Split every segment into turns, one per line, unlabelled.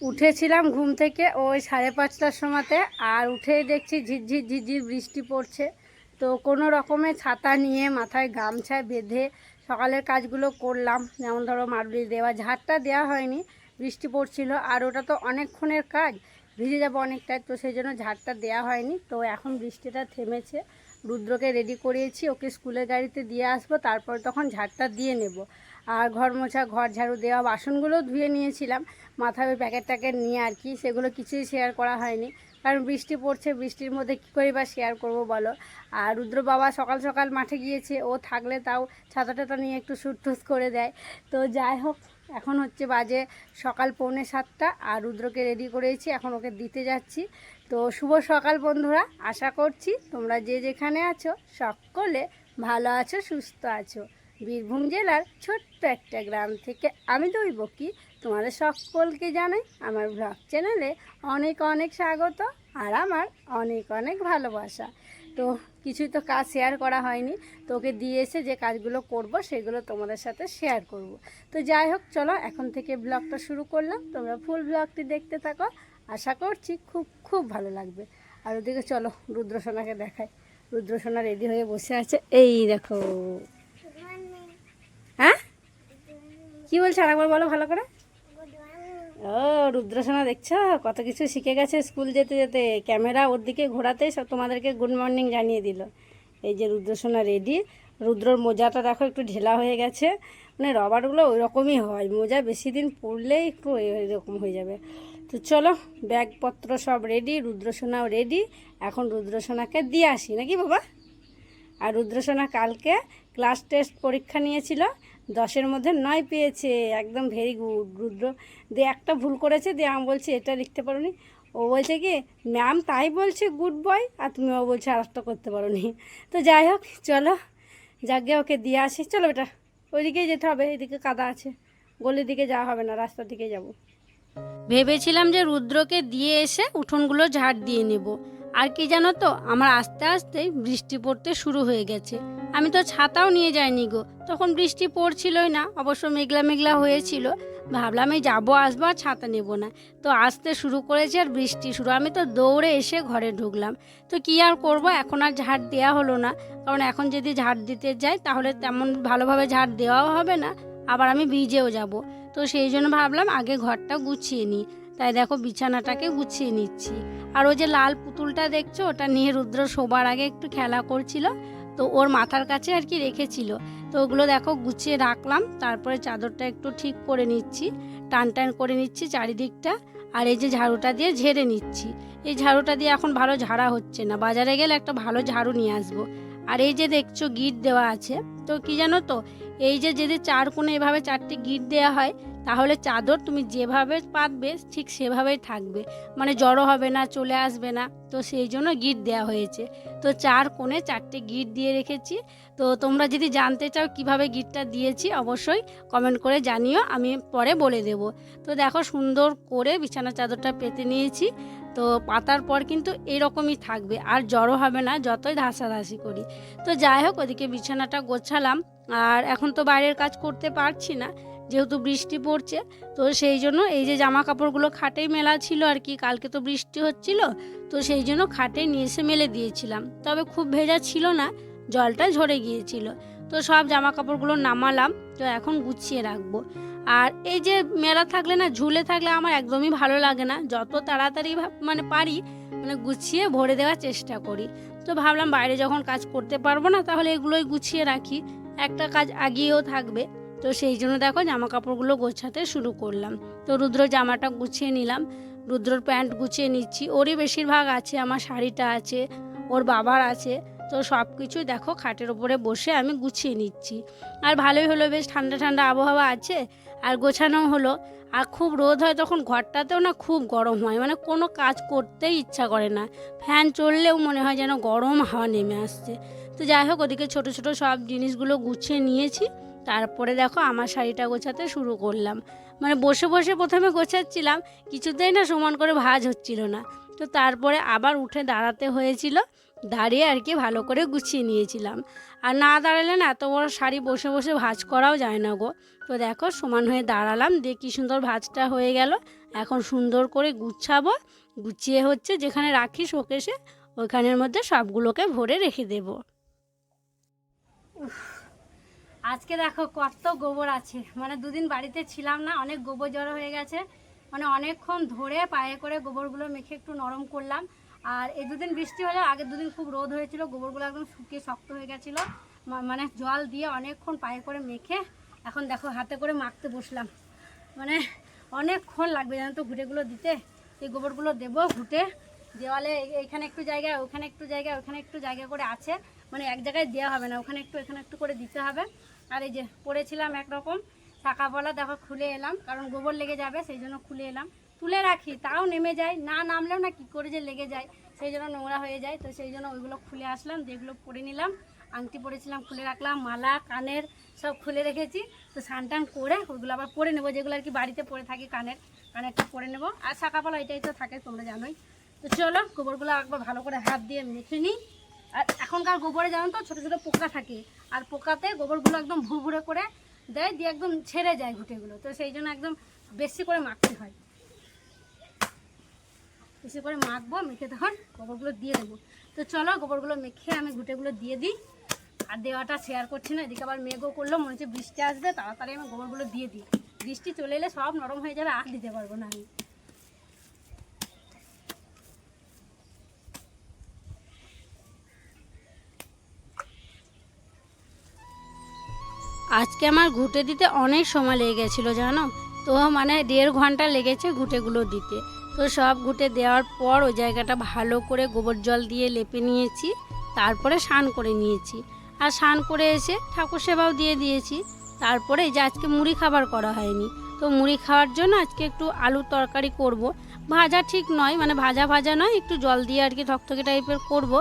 উঠেছিলাম ঘুম থেকে ওই সাড়ে পাঁচটার সময়তে আর উঠেই দেখছি ঝিরঝির ঝিরঝির বৃষ্টি পড়ছে। তো কোনো রকমে ছাতা নিয়ে মাথায় গামছায় বেঁধে সকালের কাজগুলো করলাম। যেমন ধরো মারুলি দেওয়া, ঝাড়টা দেওয়া হয়নি, বৃষ্টি পড়ছিল আর ওটা তো অনেকক্ষণের কাজ, ভিজে যাব অনেকটাই। তো সেই জন্য ঝাড়টা দেওয়া হয়নি। তো এখন বৃষ্টিটা থেমেছে, রুদ্রকে রেডি করিয়েছি, ওকে স্কুলের গাড়িতে দিয়ে আসব, তারপর তখন ঝাড়টা দিয়ে নেব। আর ঘর মোছা, ঘর ঝাড়ু দেওয়া বাসনগুলো ধুয়ে নিয়েছিলাম। মাথায় ওই প্যাকেট ট্যাকেট নিয়ে আর কি, সেগুলো কিছুই শেয়ার করা হয়নি। কারণ বৃষ্টি পড়ছে, বৃষ্টির মধ্যে কী করে বা শেয়ার করব বলো? আর রুদ্র বাবা সকাল সকাল মাঠে গিয়েছে, ও থাকলে তাও ছাতা টাতা নিয়ে একটু সুটটুস করে দেয়। তো যাই হোক, এখন হচ্ছে বাজে সকাল পৌনে সাতটা আর রুদ্রকে রেডি করেছি, এখন ওকে দিতে যাচ্ছি। তো শুভ সকাল বন্ধুরা, আশা করছি তোমরা যে যেখানে আছো সকলে ভালো আছো, সুস্থ আছো। বীরভূম জেলার ছোট্ট একটা গ্রাম থেকে আমি দৈব কি তোমাদের সকলকে জানাই আমার ব্লগ চ্যানেলে অনেক অনেক স্বাগত আর আমার অনেক অনেক ভালোবাসা। তো কিছুই তো কাজ শেয়ার করা হয়নি। তো ওকে দিয়ে এসে যে কাজগুলো করব সেগুলো তোমাদের সাথে শেয়ার করব। তো যাই হোক, চলো এখন থেকে ব্লগটা শুরু করলাম। তোমরা ফুল ব্লগটি দেখতে থাকো। আশা করছি খুব খুব ভালো লাগবে। আর ওদিকে চলো রুদ্রসোনাকে দেখাই। রুদ্রসোনা রেডি হয়ে বসে আছে। এই দেখো হ্যাঁ কি বলছো আরেকবার বলো ভালো করে? ও, রুদ্রসোনা দেখছ? কত কিছু শিখে গেছে স্কুল যেতে যেতে। ক্যামেরা ওর দিকে ঘোরাতেই সব তোমাদেরকে গুড মর্নিং জানিয়ে দিল। এই যে রুদ্রসোনা রেডি। রুদ্রর মোজাটা দেখো একটু ঢেলা হয়ে গেছে। মানে রবারগুলো ওই রকমই হয়। মোজা বেশি দিন পরলেই একটু এরকম হয়ে যাবে। তো চলো, ব্যাগপত্র সব রেডি, রুদ্রসোনাও রেডি। এখন রুদ্রসোনাকে দিয়ে আসি। নাকি বাবা? আর রুদ্রসোনা কালকে ক্লাস টেস্ট পরীক্ষা নিয়েছিল। দশের মধ্যে নয় পেয়েছে, একদম ভেরি গুড রুদ্র। দিয়ে একটা ভুল করেছে দিয়ে আমি বলছি, এটা লিখতে পারোনি। ও বলছে কি ম্যাম তাই বলছে গুড বয় আর তুমি ও বলছে আর একটা করতে পারোনি। তো যাই হোক, চলো। যাকে ওকে দিয়ে আসি, চলো বেটা, ওইদিকেই যেতে হবে, এদিকে কাদা আছে। গলির দিকে যাওয়া হবে না, রাস্তার দিকে যাব। ভেবেছিলাম যে রুদ্রকে দিয়ে এসে উঠোনগুলো ঝাড় দিয়ে নেব। আর কি জানো তো, আমার আস্তে আস্তে বৃষ্টি পড়তে শুরু হয়ে গেছে। আমি তো ছাতাও নিয়ে যাইনি গো, তখন বৃষ্টি পড়ছিলই না, অবশ্য মেঘলা মেঘলা হয়েছিল। ভাবলাম এই যাব, আসব আর ছাতা নেব না। তো আসতে শুরু করেছে আর বৃষ্টি শুরু। আমি তো দৌড়ে এসে ঘরে ঢুকলাম। তো কি আর করব, এখন আর ঝাড় দেওয়া হলো না। কারণ এখন যদি ঝাড় দিতে যাই, তাহলে তেমন ভালোভাবে ঝাড় দেওয়াও হবে না। আবার আমি ভিজেও যাব। তো সেই জন্য ভাবলাম আগে ঘরটা গুছিয়ে নিই। তাই দেখো বিছানাটাকে গুছিয়ে নিচ্ছি। আর ওই যে লাল পুতুলটা দেখছ, ওটা নিয়ে রুদ্র শোবার আগে একটু খেলা করছিল, তো ওর মাথার কাছে আর কি রেখেছিল। তো ওগুলো দেখো গুছিয়ে রাখলাম, তারপরে চাদরটা একটু ঠিক করে নিচ্ছি, টান টান করে নিচ্ছি চারিদিকটা, আর এই যে ঝাড়ুটা দিয়ে ঝেড়ে নিচ্ছি। এই ঝাড়ুটা দিয়ে এখন ভালো ঝাড়া হচ্ছে না, বাজারে গেলে একটা ভালো ঝাড়ু নিয়ে আসব। আর এই যে দেখছ গিট দেওয়া আছে, তো কি জানো তো, এই যে যদি চার কোণে এভাবে চারটি গিট দেওয়া হয় তাহলে চাদর তুমি যেভাবে পাতবে, ঠিক সেভাবেই থাকবে। মানে জড়ো হবে না, চলে আসবে না। তো সেই জন্য গিট দেওয়া হয়েছে। তো চার কোণে চারটে গিট দিয়ে রেখেছি। তো তোমরা যদি জানতে চাও কীভাবে গিটটা দিয়েছি, অবশ্যই কমেন্ট করে জানিও, আমি পরে বলে দেব। তো দেখো সুন্দর করে বিছানা চাদরটা পেতে নিয়েছি। তো পাতার পর কিন্তু এরকমই থাকবে, আর জড়ো হবে না যতই ধাসাধাসি করি। তো যাই হোক, ওদিকে বিছানাটা গোছালাম। আর এখন তো বাইরের কাজ করতে পারছি না। যেহেতু বৃষ্টি পড়ছে, তো সেই জন্য এই যে জামা কাপড়গুলো খাটেই মেলা ছিল আর কি, কালকে তো বৃষ্টি হচ্ছিল, তো সেই জন্য খাটে নিয়ে এসে মেলে দিয়েছিলাম। তবে খুব ভেজা ছিল না, জলটা ঝরে গিয়েছিল। তো সব জামা কাপড়গুলো নামালাম, তো এখন গুছিয়ে রাখব। আর এই যে মেলা থাকলে না, ঝুলে থাকলে আমার একদমই ভালো লাগে না। যত তাড়াতাড়ি মানে পারি মানে গুছিয়ে ভরে দেওয়ার চেষ্টা করি। তো ভাবলাম বাইরে যখন কাজ করতে পারব না, তাহলে এগুলোই গুছিয়ে রাখি। একটা কাজ আগিয়েও থাকবে। তো সেই জন্য দেখো জামা কাপড়গুলো গোছাতে শুরু করলাম। তো রুদ্র জামাটা গুছিয়ে নিলাম। রুদ্রর প্যান্ট গুছিয়ে নিচ্ছি। ওরই বেশিরভাগ আছে, আমার শাড়িটা আছে, ওর বাবার আছে। তো সব কিছুই দেখো খাটের ওপরে বসে আমি গুছিয়ে নিচ্ছি। আর ভালোই হলো, বেশ ঠান্ডা ঠান্ডা আবহাওয়া আছে আর গোছানো হলো। আর খুব রোদ হয় তখন ঘরটাতেও না খুব গরম হয়। মানে কোনো কাজ করতেই ইচ্ছা করে না। ফ্যান চললেও মনে হয় যেন গরম হাওয়া নেমে আসছে। তো যাই হোক, ওদিকে ছোটো ছোটো সব জিনিসগুলো গুছিয়ে নিয়েছি। তারপরে দেখো আমার শাড়িটা গোছাতে শুরু করলাম। মানে বসে বসে প্রথমে গোছাচ্ছিলাম, কিছুতেই না সমান করে ভাজ হচ্ছিল না। তো তারপরে আবার উঠে দাঁড়াতে হয়েছিল, দাঁড়িয়ে আর কি ভালো করে গুছিয়ে নিয়েছিলাম। আর না দাঁড়ালে না এত বড় শাড়ি বসে বসে ভাজ করাও যায় না গো। তো দেখো সমান হয়ে দাঁড়ালাম, দিয়ে কী সুন্দর ভাজটা হয়ে গেল। এখন সুন্দর করে গুছাবো, গুছিয়ে হচ্ছে যেখানে রাখি শোকেশে ওইখানের মধ্যে সবগুলোকে ভরে রেখে দেবো। আজকে দেখো কত গোবর আছে। মানে দুদিন বাড়িতে ছিলাম না, অনেক গোবর জড়ো হয়ে গেছে। মানে অনেকক্ষণ ধরে পায়ে করে গোবরগুলো মেখে একটু নরম করলাম। আর এই দুদিন বৃষ্টি হলে আগের দুদিন খুব রোদ হয়েছিল, গোবরগুলো একদম শুকিয়ে শক্ত হয়ে গেছিল। মানে জল দিয়ে অনেকক্ষণ পায়ে করে মেখে এখন দেখো হাতে করে মাখতে বসলাম। মানে অনেকক্ষণ লাগবে জানো তো ঘুটেগুলো দিতে। এই গোবরগুলো দেবো ঘুটে। দেওয়ালে এইখানে একটু জায়গা, ওখানে একটু জায়গা, ওখানে একটু জায়গা করে আছে। মানে এক জায়গায় দেওয়া হবে না, ওখানে একটু, এখানে একটু করে দিতে হবে। আর এই যে পড়েছিলাম একরকম শাঁকাপলা দেখো খুলে এলাম, কারণ গোবর লেগে যাবে, সেই জন্য খুলে এলাম। তুলে রাখি, তাও নেমে যায়, না নামলেও না কি করে যে লেগে যায়, সেই জন্য নোংরা হয়ে যায়, তো সেই জন্য ওইগুলো খুলে আসলাম যেগুলো পরে নিলাম, আংটি পরেছিলাম, খুলে রাখলাম, মালা, কানের সব খুলে রেখেছি, তো টান করে ওইগুলো আবার পরে নেব, যেগুলো আর কি বাড়িতে পরে থাকি কানের, কানেরটা পরে নেব, আর শাঁকাপলা এটাই তো থাকে, তোমরা জানোই। তো চলো, গোবরগুলো একবার ভালো করে হাত দিয়ে মেখে নিই, আর এখনকার গোবরে জানো তো, ছোটো ছোটো পোকা থাকে আর পোকাতে গোবরগুলো একদম ভুরভুরে করে দেয়, দিয়ে একদম ছেড়ে যায় ঘুটেগুলো। তো সেই জন্য একদম বেশি করে মাখতে হয়। বেশি করে মাখবো, মেখে তখন গোবরগুলো দিয়ে দেবো। তো চলো গোবরগুলো মেখে আমি ঘুটেগুলো দিয়ে দিই। আর দেওয়াটা শেয়ার করছি না, এদিকে আবার মেঘও করল, মনে হচ্ছে বৃষ্টি আসবে, তাড়াতাড়ি আমি গোবরগুলো দিয়ে দিই। বৃষ্টি চলে এলে সব নরম হয়ে যাবে, আর দিতে পারব না আমি। আজকে আমার ঘুটে দিতে অনেক সময় লেগে গেছিল, জানো? তো মানে দেড় ঘণ্টা লেগেছে ঘুটেগুলো দিতে। তো সব ঘুটে দেওয়ার পর ওই জায়গাটা ভালো করে গোবর জল দিয়ে লেপে নিয়েছি, তারপরে স্নান করে নিয়েছি। আর স্নান করে এসে ঠাকুর সেবাও দিয়ে দিয়েছি। তারপরে যে আজকে মুড়ি খাবার করা হয়নি। তো মুড়ি খাওয়ার জন্য আজকে একটু আলুর তরকারি করব। ভাজা ঠিক নয় মানে ভাজা ভাজা নয়, একটু জল দিয়ে আর কি থকথকে টাইপের করব।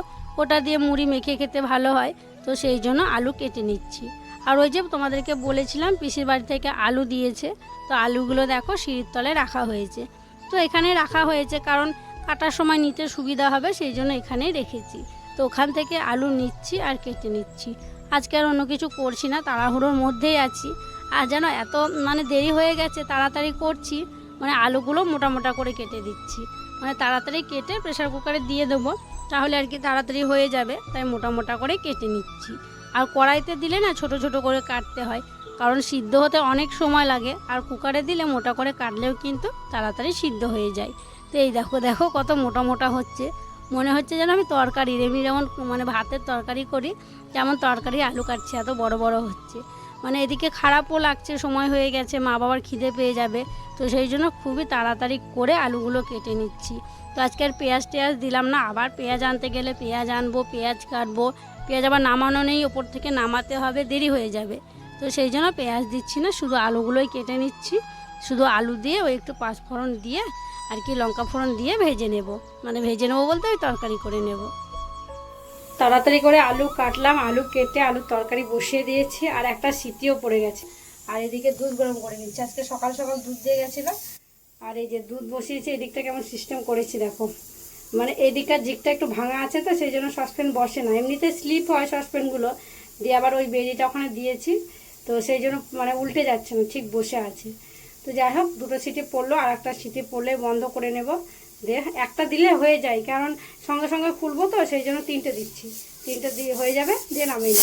ওটা দিয়ে মুড়ি মেখে খেতে ভালো হয়। তো সেই জন্য আলু কেটে নিচ্ছি। আর ওই যে তোমাদেরকে বলেছিলাম, পিসির বাড়ি থেকে আলু দিয়েছে। তো আলুগুলো দেখো সিঁড়ির তলে রাখা হয়েছে। তো এখানে রাখা হয়েছে কারণ কাটার সময় নিতে সুবিধা হবে, সেই জন্য এখানেই রেখেছি। তো ওখান থেকে আলু নিচ্ছি আর কেটে নিচ্ছি। আজকে আর অন্য কিছু করছি না, তাড়াহুড়োর মধ্যেই আছি। আর যেন এত মানে দেরি হয়ে গেছে, তাড়াতাড়ি করছি মানে আলুগুলো মোটা মোটা করে কেটে দিচ্ছি। মানে তাড়াতাড়ি কেটে প্রেশার কুকারে দিয়ে দেবো, তাহলে আর কি তাড়াতাড়ি হয়ে যাবে, তাই মোটা মোটা করে কেটে নিচ্ছি। আর কড়াইতে দিলে না ছোট ছোট করে কাটতে হয়। কারণ সিদ্ধ হতে অনেক সময় লাগে, আর কুকারে দিলে মোটা করে কাটলেও কিন্তু তাড়াতাড়ি সিদ্ধ হয়ে যায়। তো এই দেখো দেখো কত মোটা মোটা হচ্ছে। মনে হচ্ছে যেন আমি তরকারি এমনি যেমন মানে ভাতের তরকারি করি যেমন তরকারি আলু কাটছি, এত বড় বড় হচ্ছে। মানে এদিকে খারাপও লাগছে, সময় হয়ে গেছে, মা বাবার খিদে পেয়ে যাবে। তো সেই জন্য খুবই তাড়াতাড়ি করে আলুগুলো কেটে নিচ্ছি। তো আজকে আর পেঁয়াজ টেয়াজ দিলাম না, আবার পেঁয়াজ আনতে গেলে পেঁয়াজ আনব, পেঁয়াজ কাটবো পেঁয়াজ আবার নামানো নেই, ওপর থেকে নামাতে হবে, দেরি হয়ে যাবে। তো সেই জন্য পেঁয়াজ দিচ্ছি না, শুধু আলুগুলোই কেটে নিচ্ছি। শুধু আলু দিয়ে ওই একটু পাঁচফোড়ন দিয়ে আর কি লঙ্কা ফোড়ন দিয়ে ভেজে নেব। মানে ভেজে নেব বলতে ওই তরকারি করে নেব। তাড়াতাড়ি করে আলু কাটলাম, আলু কেটে আলুর তরকারি বসিয়ে দিয়েছি আর একটা সিটিও পড়ে গেছে। আর এদিকে দুধ গরম করে নিচ্ছি। আজকে সকাল সকাল দুধ দিয়ে গেছিল। আর এই যে দুধ বসিয়েছি, এদিকটা কেমন সিস্টেম করেছি দেখো। মানে এদিকটার জিকটা একটু ভাঙা আছে তো, সেই জন্য সসপ্যান বসে না। এমনিতে স্লিপ হয় সসপ্যানগুলো, দিয়ে আবার ওই বেরিটা ওখানে দিয়েছি। তো সেই জন্য মানে উল্টে যাচ্ছে না, ঠিক বসে আছে। তো যাই হোক, দুটো সিটি পড়ল, আর একটা সিটি পড়লে বন্ধ করে নেব। দিয়ে একটা দিলে হয়ে যায়, কারণ সঙ্গে সঙ্গে খুলবো তো, সেই জন্য তিনটে দিচ্ছি। তিনটে দিয়ে হয়ে যাবে, দিয়ে নামিয়ে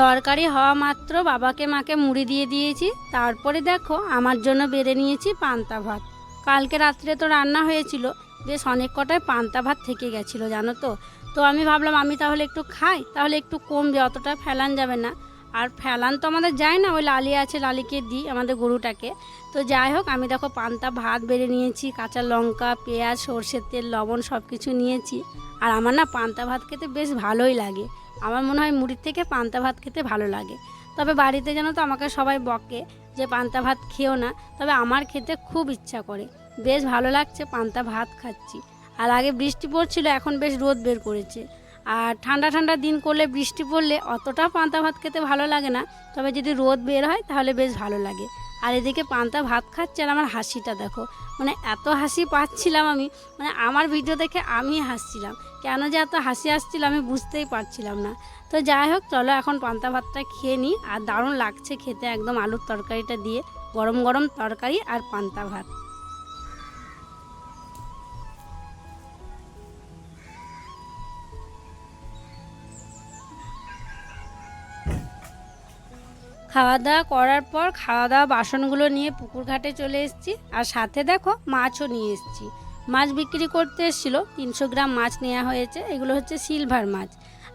তরকারি হওয়া মাত্র বাবাকে মাকে মুড়ি দিয়ে দিয়েছি। তারপরে দেখো, আমার জন্য বেড়ে নিয়েছি পান্তা ভাত। কালকে রাত্রে তো রান্না হয়েছিল, বেশ অনেক কটায় পান্তা ভাত থেকে গেছিল, জানো তো? তো আমি ভাবলাম, আমি তাহলে একটু খাই, তাহলে একটু কমবে, অতটা ফেলান যাবে না। আর ফেলান তো আমাদের যায় না, ওই লালি আছে, লালিকে দিই, আমাদের গরুটাকে। তো যাই হোক, আমি দেখো পান্তা ভাত বেড়ে নিয়েছি, কাঁচা লঙ্কা, পেঁয়াজ, সর্ষের তেল, লবণ সব কিছু নিয়েছি। আর আমার না পান্তা ভাত খেতে বেশ ভালোই লাগে। আমার মনে হয় মুড়ির থেকে পান্তা ভাত খেতে ভালো লাগে। তবে বাড়িতে যেন তো আমাকে সবাই বকে যে পান্তা ভাত খেও না, তবে আমার খেতে খুব ইচ্ছা করে। বেশ ভালো লাগছে পান্তা ভাত খাচ্ছি। আর আগে বৃষ্টি পড়ছিল, এখন বেশ রোদ বের করেছে। আর ঠান্ডা ঠান্ডা দিন করলে বৃষ্টি পড়লে অতটা পান্তা ভাত খেতে ভালো লাগে না, তবে যদি রোদ বের হয় তাহলে বেশ ভালো লাগে। আর এদিকে পান্তা ভাত খাচ্ছে আর আমার হাসিটা দেখো। মানে এত হাসি পাচ্ছিলাম আমি মানে আমার ভিডিও দেখে আমি হাসছিলাম। কেন যে এত হাসি আসছিল আমি বুঝতেই পারছিলাম না। তো যাই হোক, চলো এখন পান্তা ভাতটা খেয়ে নিই। আর দারুণ লাগছে খেতে, একদম আলুর তরকারিটা দিয়ে। গরম গরম তরকারি আর পান্তা ভাত। খাওয়া দাওয়া করার পর খাওয়া দাওয়া বাসনগুলো নিয়ে পুকুর ঘাটে চলে এসেছি। আর সাথে দেখো মাছও নিয়ে এসেছি। মাছ বিক্রি করতে এসেছিল। তিনশো গ্রাম মাছ নেওয়া হয়েছে। এগুলো হচ্ছে সিলভার মাছ।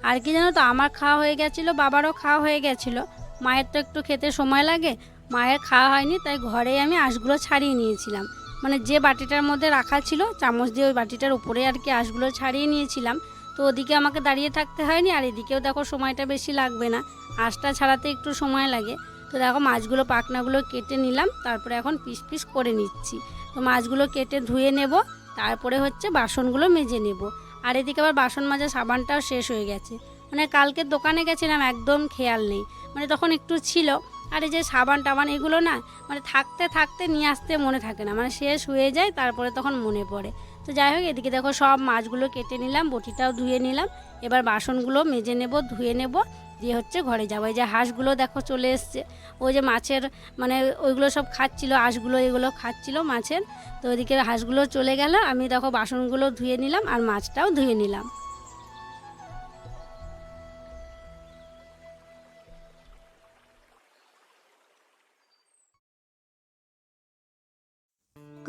আর কি জানো তো, আমার খাওয়া হয়ে গেছিল, বাবারও খাওয়া হয়ে গেছিল। মায়ের তো একটু খেতে সময় লাগে। মায়ের খাওয়া হয়নি, তাই ঘরেই আমি আঁশগুলো ছাড়িয়ে নিয়েছিলাম। মানে যে বাটিটার মধ্যে রাখা ছিল, চামচ দিয়ে ওই বাটিটার উপরে আর কি আঁশগুলো ছাড়িয়ে নিয়েছিলাম। তো ওদিকে আমাকে দাঁড়িয়ে থাকতে হয়নি, আর এদিকেও দেখো সময়টা বেশি লাগবে না। আঁশটা ছাড়াতে একটু সময় লাগে। তো দেখো মাছগুলো, পাখনাগুলো কেটে নিলাম, তারপরে এখন পিস পিস করে নিচ্ছি। তো মাছগুলো কেটে ধুয়ে নেব, তারপরে হচ্ছে বাসনগুলো মেজে নেব। আর এদিকে আবার বাসন মাজা সাবানটাও শেষ হয়ে গেছে। মানে কালকে দোকানে গেছিলাম, একদম খেয়াল নেই। মানে তখন একটু ছিল, আর এই যে সাবান টাবান এগুলো না মানে থাকতে থাকতে নিয়ে আসতে মনে থাকে না। মানে শেষ হয়ে যায়, তারপরে তখন মনে পড়ে। তো যাই হোক, এদিকে দেখো সব মাছগুলো কেটে নিলাম, বটিটাও ধুয়ে নিলাম। এবার বাসনগুলো মেজে নেব, ধুয়ে নেব, দিয়ে হচ্ছে ঘরে যাব। এই যে হাঁসগুলো দেখো চলে এসছে। ওই যে মাছের মানে ওইগুলো সব খাচ্ছিলো, হাঁসগুলো এগুলো খাচ্ছিলো মাছের। তো ওইদিকে হাঁসগুলো চলে গেল, আমি দেখো বাসনগুলো ধুয়ে নিলাম আর মাছটাও ধুয়ে নিলাম।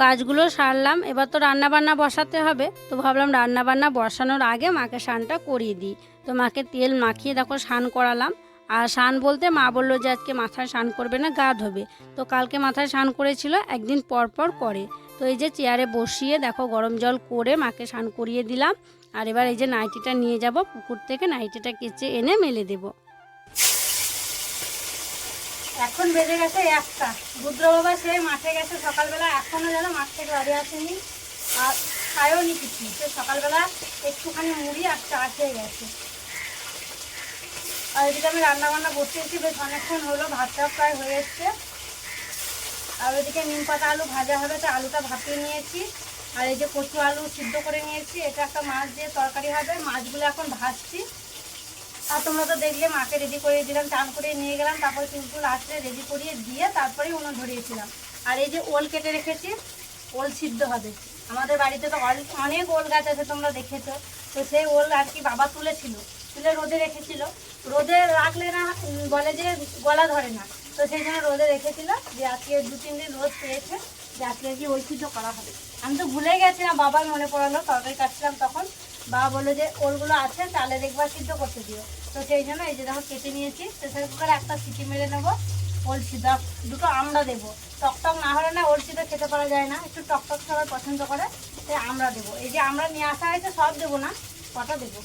কাজগুলো সারলাম, এবার তো রান্না বান্না বসাতে হবে। তো ভাবলাম রান্না বান্না বসানোর আগে মাকে স্নানটা করিয়ে দিই। তো মাকে তেল মাখিয়ে দেখো স্নান করালাম। আর স্নান বলতে মা বলল যে আজকে মাথায় স্নান করবে না, গা ধোবে। তো কালকে মাথায় স্নান করেছিল, একদিন পর পর করে। তো এই যে চেয়ারে বসিয়ে দেখো গরম জল করে মাকে স্নান করিয়ে দিলাম। আর এবার এই যে নাইটিটা নিয়ে যাব পুকুর থেকে, নাইটিটা কেচে এনে মেলে দেবো। এখন বেজে গেছে একটা। রুদ্র বাবা সে মাঠে গেছে সকালবেলা, এখনও যেন মাঠ থেকে বাড়ি আসেনি। আর খায়ও নি কিছু। সে সকালবেলা একটুখানি মুড়ি আর চা খেয়ে গেছে। আর এদিকে আমি রান্না বান্না বসিয়েছি বেশ অনেকক্ষণ হলো ভাতটা প্রায় হয়ে এসছে। আর ওইদিকে নিম পাতা আলু ভাজা হবে, তো আলুটা ভাপিয়ে নিয়েছি। আর এই যে কচু আলু সিদ্ধ করে নিয়েছি, এটা একটা মাছ দিয়ে তরকারি হবে। মাছগুলো এখন ভাজছি। আর তোমরা তো দেখলে মাকে রেডি করে দিলাম, চান করে নিয়ে গেলাম, তারপর চুলটুল আসলে রেডি করিয়ে দিয়ে তারপরেই উনুন ধরিয়েছিলাম। আর এই যে ওল কেটে রেখেছি, ওল সিদ্ধ হবে। আমাদের বাড়িতে তো অনেক ওল গাছ আছে, তোমরা দেখেছ। তো সেই ওল আর কি বাবা তুলেছিল, তুলে রোদে রেখেছিল। রোদে রাখলে না বলে যে গলা ধরে না। তো সেই জন্য রোদে রেখেছিল, যে আজকে দু, তিন দিন রোদ পেয়েছে, যে আজকে কি ওই সিদ্ধ করা হবে। আমি তো ভুলে গেছিলাম বাবার মনে পড়ালো, তরকারি কাটছিলাম তখন। বাবা বলল যে ওলগুলো আছে, তাহলে দেখবা সিদ্ধ করতে দিও। তো সেই জন্য এই যে দেখো কেটে নিয়েছি প্রেসার কুকারে একটা সিটি মেরে নেব ওল সিদ্ধ দুটো আমরা দেবো। টকটক টক না হলে না ওল সিদ্ধ খেতে পারা যায় না, একটু টকটক টক সবাই পছন্দ করে, তাই আমরা দেবো। এই যে আমরা নিয়ে আসা হয়েছে, সব দেবো না, কটা দেবো?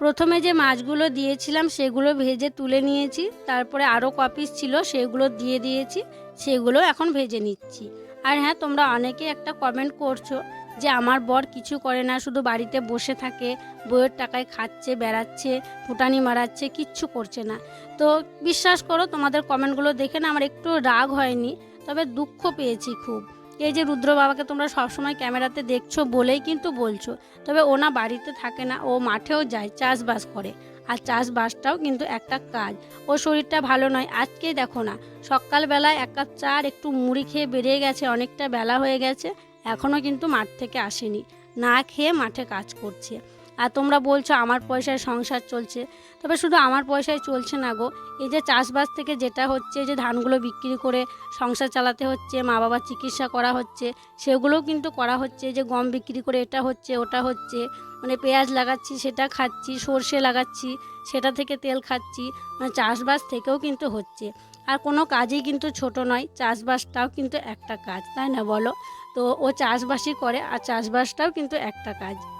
প্রথমে যে মাছগুলো দিয়েছিলাম সেগুলো ভেজে তুলে নিয়েছি। তারপরে আরও কপিস ছিল, সেগুলো দিয়ে দিয়েছি, সেগুলো এখন ভেজে নিচ্ছি। আর হ্যাঁ তোমরা অনেকে একটা কমেন্ট করছ যে আমার বর কিছু করে না, শুধু বাড়িতে বসে থাকে, বইয়ের টাকায় খাচ্ছে, বেড়াচ্ছে, ফুটানি মারাচ্ছে, কিচ্ছু করছে না। তো বিশ্বাস করো, তোমাদের কমেন্টগুলো দেখে না আমার একটু রাগ হয়নি, তবে দুঃখ পেয়েছি খুব। এই যে রুদ্র বাবাকে তোমরা সবসময় ক্যামেরাতে দেখছ বলেই কিন্তু বলছো। তবে ওনা বাড়িতে থাকে না, ও মাঠেও যায়, চাষবাস করে। আর চাষবাসটাও কিন্তু একটা কাজ। ও শরীরটা ভালো নয়, আজকেই দেখো না। সকালবেলায় এক কাপ চা আর একটু মুড়ি খেয়ে বেরিয়ে গেছে, অনেকটা বেলা হয়ে গেছে এখনও কিন্তু মাঠ থেকে আসেনি। না খেয়ে মাঠে কাজ করছে। আর তোমরা বলছো আমার পয়সায় সংসার চলছে। তবে শুধু আমার পয়সায় চলছে না গো। এই যে চাষবাস থেকে যেটা হচ্ছে যে ধানগুলো বিক্রি করে সংসার চালাতে হচ্ছে, মা বাবার চিকিৎসা করা হচ্ছে সেগুলোও কিন্তু করা হচ্ছে। যে গম বিক্রি করে এটা হচ্ছে, ওটা হচ্ছে। মানে পেঁয়াজ লাগাচ্ছি, সেটা খাচ্ছি, সর্ষে লাগাচ্ছি, সেটা থেকে তেল খাচ্ছি। মানে চাষবাস থেকেও কিন্তু হচ্ছে। আর কোনো কাজই কিন্তু ছোট নয়, চাষবাসটাও কিন্তু একটা কাজ, তাই না বলো? তো ও চাষবাসই করে, আর চাষবাসটাও কিন্তু একটা কাজ।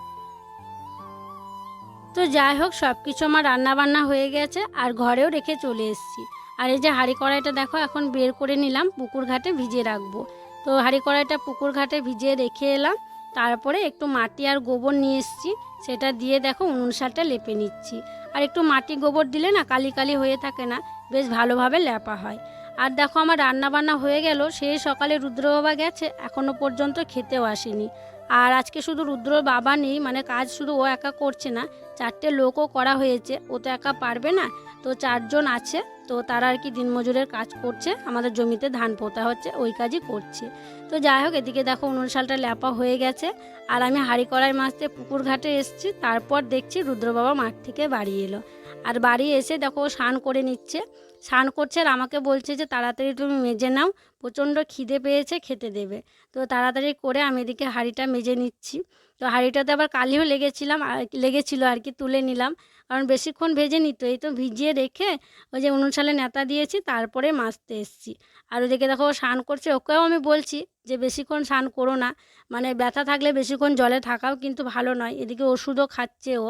তো যাই হোক সব কিছু আমার রান্না বান্না হয়ে গেছে আর ঘরেও রেখে চলে এসেছি। আর এই যে হাঁড়ি কড়াইটা দেখো, এখন বের করে নিলাম, পুকুর ঘাটে ভিজিয়ে রাখব। তো হাঁড়ি কড়াইটা পুকুর ঘাটে ভিজিয়ে রেখে এলাম, তারপরে একটু মাটি আর গোবর নিয়ে এসেছি, সেটা দিয়ে দেখো উনুন শালটা লেপে নিচ্ছি। আর একটু মাটি গোবর দিলে না, কালি কালি হয়ে থাকে না, বেশ ভালোভাবে লেপা হয়। আর দেখো আমার রান্নাবান্না হয়ে গেল, সেই সকালে রুদ্র বাবা গেছে, এখনও পর্যন্ত খেতেও আসেনি। আর আজকে শুধু রুদ্র বাবা নেই মানে কাজ শুধু ও একা করছে না, চারটে লোকও করা হয়েছে, ও তো একা পারবে না, তো চারজন আছে, তো তারা আর কি দিনমজুরের কাজ করছে, আমাদের জমিতে ধান পোতা হচ্ছে, ওই কাজই করছে। তো যাই হোক, এদিকে দেখো উনুন শালটা ল্যাপা হয়ে গেছে, আর আমি হাঁড়ি কড়াই মাছতে পুকুর ঘাটে এসেছি, তারপর দেখছি রুদ্র বাবা মাঠ থেকে বাড়ি এলো। আর বাড়ি এসে দেখো স্নান করে নিচ্ছে স্নান করছে আর আমাকে বলছে যে তাড়াতাড়ি তুমি মেজে নাও, প্রচণ্ড খিদে পেয়েছে, খেতে দেবে। তো তাড়াতাড়ি করে আমি এদিকে হাঁড়িটা মেজে নিচ্ছি। তো হাঁড়িটাতে আবার কালিও লেগেছিলাম, আর লেগেছিল আর কি, তুলে নিলাম। কারণ বেশিক্ষণ ভেজে নিত এই তো ভিজিয়ে রেখে ওই যে উনুন সালে নেতা দিয়েছি, তারপরে মাছতে এসছি। আর ওদিকে দেখো ও স্নান করছে, ওকেও আমি বলছি যে বেশিক্ষণ স্নান করো না। মানে ব্যথা থাকলে বেশিক্ষণ জলে থাকাও কিন্তু ভালো নয়, এদিকে ওষুধও খাচ্ছে ও।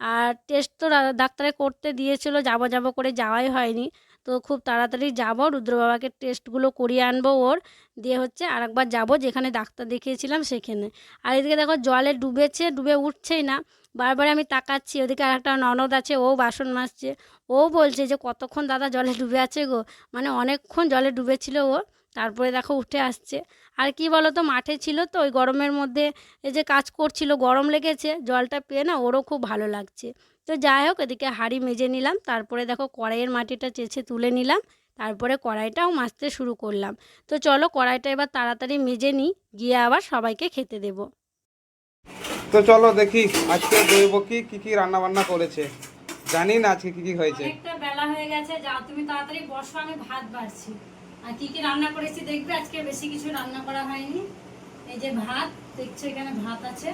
আর টেস্ট তো ডাক্তারে করতে দিয়েছিল, যাব যাব করে যাওয়াই হয়নি। তো খুব তাড়াতাড়ি যাব, রুদ্র বাবাকে টেস্টগুলো করিয়ে আনব ওর, দিয়ে হচ্ছে আর একবার যাব যেখানে ডাক্তার দেখিয়েছিলাম সেখানে। আর এদিকে দেখো জলে ডুবেছে, ডুবে উঠছেই না, বারবার আমি তাকাচ্ছি, ওদিকে আর একটা ননদ আছে, ও বাসন মাজছে, ও বলছে যে কতক্ষণ দাদা জলে ডুবে আছে গো? মানে অনেকক্ষণ জলে ডুবেছিল ও, তারপরে দেখো উঠে আসছে। আর কি বলো তো মাঠে ছিল তো, ওই গরমের মধ্যে এই যে কাজ করছিল, গরম লেগেছে, জলটা পেয়ে না ওরও খুব ভালো লাগছে। তো যাই হোক এদিকে হাঁড়ি মেজে নিলাম তারপরে দেখো কড়াইয়ের মাটিটা চেঁচে তুলে নিলাম তারপরে কড়াইটাও মাজতে শুরু করলাম। তো চলো কড়াইটা এবার তাড়াতাড়ি মেজে নিই গিয়ে আবার সবাইকে খেতে দেবো।
তো চলো দেখি আজকে দৈব কি কি কি রান্না বান্না করেছে। জানি না আজকে কি কি হয়েছে।
অনেকটা বেলা হয়ে গেছে যাও তুমি তাড়াতাড়ি বসো আমি ভাত বাড়ছি। আর কি কি রান্না করেছি দেখবে আজকে বেশি কিছু রান্না করা হয়নি। এই যে ভাত দেখছ এখানে ভাত আছে।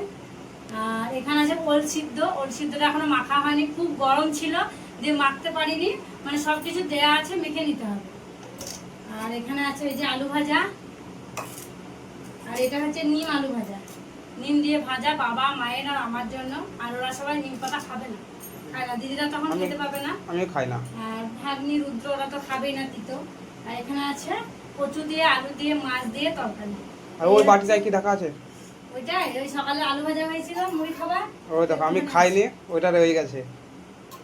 আর এখানে আছে ওল সিদ্ধ ওল সিদ্ধটা এখনও মাখা হয়নি খুব গরম ছিল দিয়ে মাখতে পারিনি মানে সব কিছু দেওয়া আছে মেখে নিতে হবে। আর এখানে আছে এই যে আলু ভাজা আর এটা হচ্ছে নিম আলু ভাজা। নিম দিয়ে ভাজা বাবা মায়ের আর আমার জন্য আর ওরা সবাই নিম পাতা খাবে না। খায় না দিদিরা তখন খেতে পাবে না।
আমি খাই না।
আর ভাগ্নি রুদ্র ওরা তো খাবেই না তিতো। আর এখানে আছে কচু দিয়ে আলু দিয়ে মাছ দিয়ে তরকারি।
আর ওই বাটিটায় কি ঢাকা আছে?
ওইটাই ওই সকালে আলু ভাজা হয়েছিল মুড়ি খাবা
ওই দেখো আমি খাইনি ওইটা রয়ে গেছে।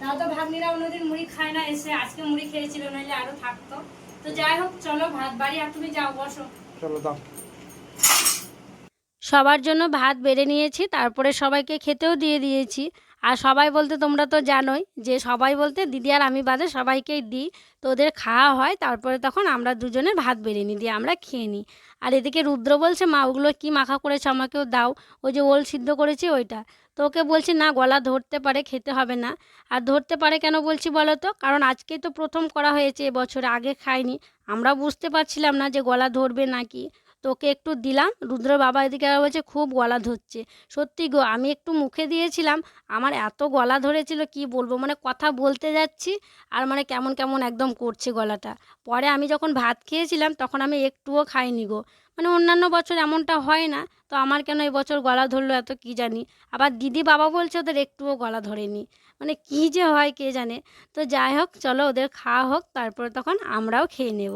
তাও তো ভাগ্নিরা অন্যদিন মুড়ি খায় না এসে আজকে মুড়ি খেয়েছিল নাহলে আরও থাকতো। তো যাই হোক চলো ভাত বাড়ি আর তুমি যাও বসো।
চলো দাও।
সবার জন্য ভাত বেড়ে নিয়েছি তারপরে সবাইকে খেতেও দিয়ে দিয়েছি। আর সবাই বলতে তোমরা তো জানোই যে সবাই বলতে দিদি আর আমি বাদে সবাইকেই দিই। তো ওদের খাওয়া হয়, তারপরে তখন আমরা দুজনে ভাত বেড়ে নিই, দিয়ে আমরা খেয়ে নিই। আর এদিকে রুদ্র বলছে, মা, ওগুলো কী মাখা করেছে? আমাকেও দাও। ওই যে ওল সিদ্ধ করেছি, ওইটা। তো ওকে বলছি, না, গলা ধরতে পারে, খেতে হবে না। আর ধরতে পারে কেন বলছি বলো তো? কারণ আজকেই তো প্রথম করা হয়েছে, এবছরে আগে খাইনি। আমরা বুঝতে পারছিলাম না যে গলা ধরবে নাকি। তোকে একটু দিলাম। রুদ্র বাবা এদিকে বলছে, খুব গলা ধরছে। সত্যি গো, আমি একটু মুখে দিয়েছিলাম। আমার এত গলা ধরেছিল, কি বলব? মানে কথা বলতে যাচ্ছি আর মানে কেমন কেমন একদম করছে গলাটা। পরে আমি যখন ভাত খেয়েছিলাম, তখন আমি একটুও খাইনি গো। মানে অন্যান্য বছর এমনটা হয় না, তো আমার কেন এবছর গলা ধরলো এত কি জানি? আবার দিদি বাবা বলছে, ওদের একটুও গলা ধরেনি। মানে কি যে হয়, কে জানে? তো যাই হোক, চলো ওদের খাওয়া হোক, তারপরে তখন আমরাও খেয়ে নেব।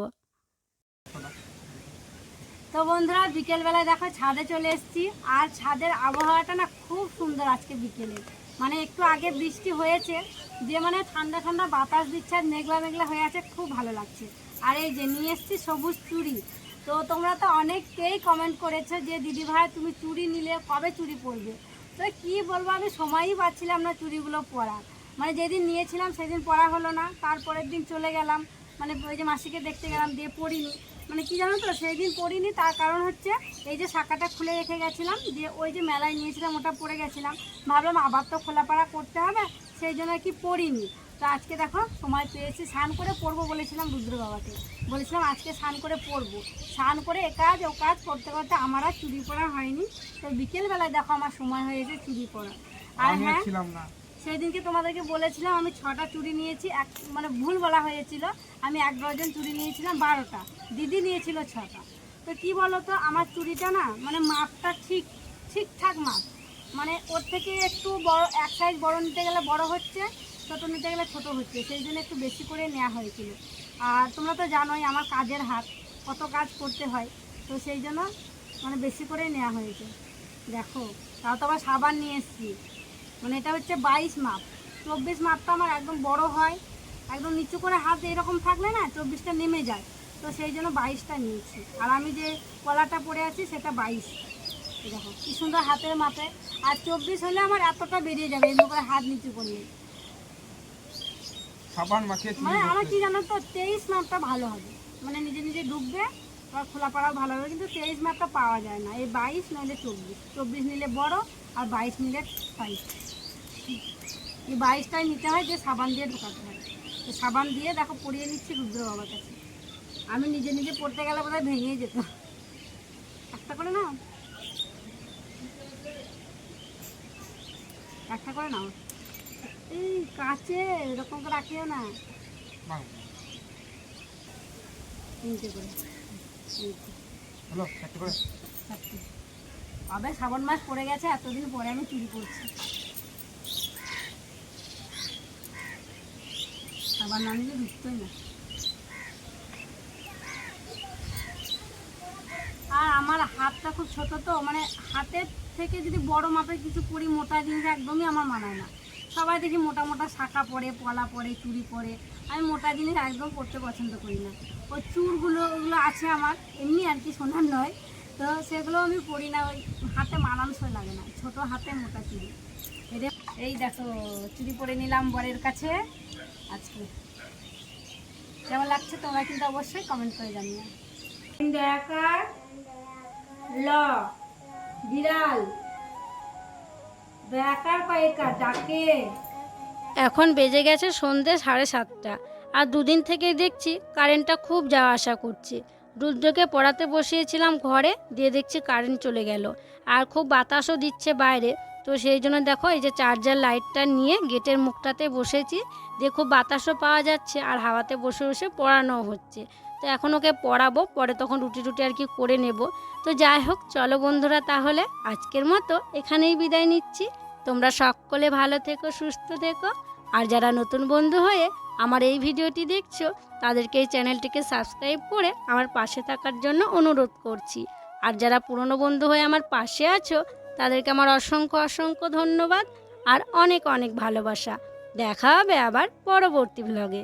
তো বন্ধুরা, বিকেলবেলায় দেখো ছাদে চলে এসেছি। আর ছাদের আবহাওয়াটা না খুব সুন্দর আজকে বিকেলে। মানে একটু আগে বৃষ্টি হয়েছে, যে মানে ঠান্ডা ঠান্ডা বাতাস দিচ্ছে আর মেঘলা মেঘলা হয়ে আছে, খুব ভালো লাগছে। আর এই যে নিয়ে এসেছি সবুজ চুড়ি। তো তোমরা তো অনেককেই কমেন্ট করেছ যে, দিদি ভাই, তুমি চুড়ি নিলে কবে চুড়ি পরবে? তো কি বলব, আমি সময়ই পাচ্ছিলাম না চুড়িগুলো পরার। মানে যেদিন নিয়েছিলাম সেদিন পরা হলো না, তারপরের দিন চলে গেলাম। মানে ওই যে মাসিকে দেখতে গেলাম, দিয়ে পড়িনি মানে কি জানো তো সেই দিন পড়িনি তার কারণ হচ্ছে এই যে শাখাটা খুলে রেখে গেছিলাম দিয়ে ওই যে মেলায় নিয়েছিলাম ওটা পরে গেছিলাম। ভাবলাম আবার তো খোলাপাড়া করতে হবে সেই জন্য আর কি পড়িনি। তো আজকে দেখো সময় পেয়েছি স্নান করে পড়ব বলেছিলাম রুদ্র বাবাকে বলেছিলাম আজকে স্নান করে পড়ব। স্নান করে এ কাজ ও কাজ করতে করতে আমার আর চুরি পরা হয়নি। তো বিকেলবেলায় দেখো আমার সময় হয়েছে চুরি পরা আর হ্যাঁ সেই দিনকে তোমাদেরকে বলেছিলাম, আমি ছটা চুড়ি নিয়েছি, এক মানে ভুল বলা হয়েছিল, আমি এক ডজন চুড়ি নিয়েছিলাম বারোটা। দিদি নিয়েছিল ছটা। তো কি বলো তো আমার চুড়িটা না মানে মাপটা ঠিক, ঠিকঠাক মাপ। মানে ওর থেকে একটু বড়, এক সাইজ বড় নিতে গেলে বড় হচ্ছে, ছোট নিতে গেলে ছোট হচ্ছে, সেই জন্য একটু বেশি করে নেওয়া হয়েছিল। আর তোমরা তো জানোই, আমার কাজের হাত, কত কাজ করতে হয়, তো সেই জন্য মানে বেশি করে নেওয়া হয়েছে। দেখো, তাও তো আবার সাবান নিয়ে এসেছি। মানে এটা হচ্ছে বাইশ মাপ। চব্বিশ মাপটা আমার একদম বড় হয় একদম নিচু করে হাত এরকম থাকলে না চব্বিশটা নেমে যায়। তো সেই জন্য বাইশটা নিয়েছি। আর আমি যে কলাটা পরে আছি সেটা বাইশ। দেখো কি সুন্দর হাতের মাপে। আর চব্বিশ হলে আমার এতটা বেরিয়ে যাবে এমনি করে হাত নিচু করলে।
সাবান মাখিয়ে
মানে আমার কি জানো তো তেইশ মাপটা ভালো হবে। মানে নিজে নিজে ডুববে আর খোলা পাড়াও ভালো হবে কিন্তু তেইশ মাপটা পাওয়া যায় না। এই বাইশ নইলে চব্বিশ। চব্বিশ নিলে বড় আর বাইশ নিলে সাইজ এই বাইশটাই নিতে হয় যে সাবান দিয়ে ঢোকাতে হয়। তো সাবান দিয়ে দেখো পরিয়ে নিচ্ছি রুদ্র বাবার কাছে। আমি নিজে নিজে পড়তে গেলে বোধহয় ভেঙেই যেত একটা করে নাও। একটা করে নাও। এই কাছে এরকম করে রাখিও না। তিনটে করে।
হলো একটা করে।
চারটে। শ্রাবণ মাস পড়ে গেছে, এতদিন পরে আমি চুরি করছি। সাবান না নিলে ঢুকতোই না আর আমার হাতটা খুব ছোট তো মানে হাতের থেকে যদি বড় মাপের কিছু পরি, মোটা জিনিস একদমই আমার মানায় না। সবাই দেখি মোটা মোটা শাখা পরে, পলা পরে, চুরি পরে। আমি মোটা জিনিস একদম পরতে পছন্দ করি না। ওই চুরগুলো, ওগুলো আছে আমার, এমনি আর কি সোনার নয়। তো সেগুলো আমি পরি না ওই হাতে মানানসই লাগে না ছোট হাতে মোটা চুড়ি। এই দেখো চুড়ি পরে নিলাম বরের কাছে। আজকে। কেমন লাগছে তোমরা কিন্তু অবশ্যই কমেন্ট করে জানিও। দেখার ল বিড়াল। পাইকার ডাকে। এখন বেজে গেছে সন্ধে সাড়ে সাতটা। আর দুদিন থেকে দেখছি কারেন্টটা খুব যাওয়া আসা করছে। রুদ্রকে পড়াতে বসিয়েছিলাম ঘরে, দিয়ে দেখছি কারেন্ট চলে গেল। আর খুব বাতাসও দিচ্ছে বাইরে। তো সেই জন্য দেখো, এই যে চার্জার লাইটটা নিয়ে গেটের মুখটাতে বসেছি। দিয়ে খুব বাতাসও পাওয়া যাচ্ছে, আর হাওয়াতে বসে বসে পড়ানো হচ্ছে। তো এখন ওকে পড়াবো, পরে তখন রুটি রুটি আর কি করে নেব। তো যাই হোক, চলো বন্ধুরা তাহলে, আজকের মতো এখানেই বিদায় নিচ্ছি। তোমরা সকলে ভালো থেকো, সুস্থ থেকো। আর যারা নতুন বন্ধু হয়ে আমার এই ভিডিওটি দেখছ, তাদেরকে এই চ্যানেলটিকে সাবস্ক্রাইব করে আমার পাশে থাকার জন্য অনুরোধ করছি। আর যারা পুরনো বন্ধু হয়ে আমার পাশে আছো, তাদেরকে আমার অসংখ্য অসংখ্য ধন্যবাদ আর অনেক অনেক ভালোবাসা। দেখা হবে আবার পরবর্তী ব্লগে